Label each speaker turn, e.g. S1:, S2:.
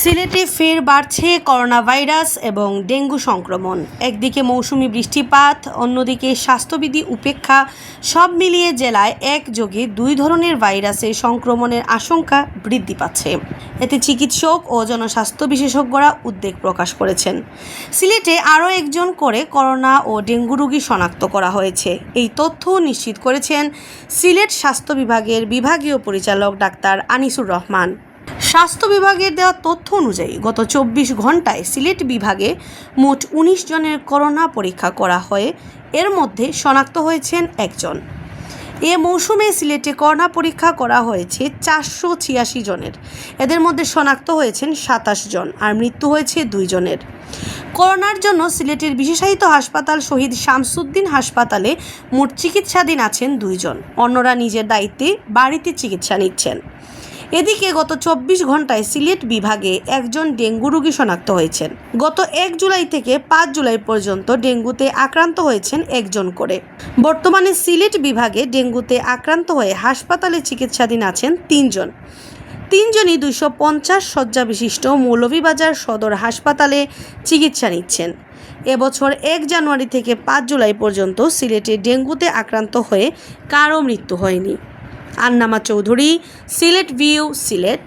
S1: সিলেটে ফের বাড়ছে করোনা ভাইরাস এবং ডেঙ্গু সংক্রমণ। একদিকে মৌসুমি বৃষ্টিপাত, অন্যদিকে স্বাস্থ্যবিধি উপেক্ষা, সব মিলিয়ে জেলায় একযোগে দুই ধরনের ভাইরাসের সংক্রমণের আশঙ্কা বৃদ্ধি পাচ্ছে। এতে চিকিৎসক ও জনস্বাস্থ্য বিশেষজ্ঞরা উদ্বেগ প্রকাশ করেছেন। সিলেটে আরও একজন করে করোনা ও ডেঙ্গু রোগী শনাক্ত করা হয়েছে। এই তথ্য নিশ্চিত করেছেন সিলেট স্বাস্থ্য বিভাগের বিভাগীয় পরিচালক ডাক্তার আনিসুর রহমান। স্বাস্থ্য বিভাগের দেওয়া তথ্য অনুযায়ী গত চব্বিশ ঘন্টায় সিলেট বিভাগে মোট উনিশ জনের করোনা পরীক্ষা করা হয়ে। এর মধ্যে শনাক্ত হয়েছেন একজন। এ মৌসুমে সিলেটে করোনা পরীক্ষা করা হয়েছে চারশো ছিয়াশি জনের। এদের মধ্যে শনাক্ত হয়েছেন সাতাশ জন আর মৃত্যু হয়েছে দুই জনের। করোনার জন্য সিলেটের বিশেষায়িত হাসপাতাল শহীদ শামসুদ্দিন হাসপাতালে মোট চিকিৎসাধীন আছেন দুইজন অন্যরা নিজের দায়িত্বে বাড়িতে চিকিৎসা নিচ্ছেন। এদিকে গত চব্বিশ ঘন্টায় সিলেট বিভাগে একজন ডেঙ্গু রোগী শনাক্ত হয়েছেন। গত এক জুলাই থেকে পাঁচ জুলাই পর্যন্ত ডেঙ্গুতে আক্রান্ত হয়েছেন একজন করে। বর্তমানে সিলেট বিভাগে ডেঙ্গুতে আক্রান্ত হয়ে হাসপাতালে চিকিৎসাধীন আছেন তিনজন। তিনজনই দুইশো পঞ্চাশ শয্যা বিশিষ্ট মৌলভীবাজার সদর হাসপাতালে চিকিৎসা নিচ্ছেন। এবছর এক জানুয়ারি থেকে পাঁচ জুলাই পর্যন্ত সিলেটে ডেঙ্গুতে আক্রান্ত হয়ে কারও মৃত্যু হয়নি। আন্নামা চৌধুরী সিলেট ভিউ সিলেট।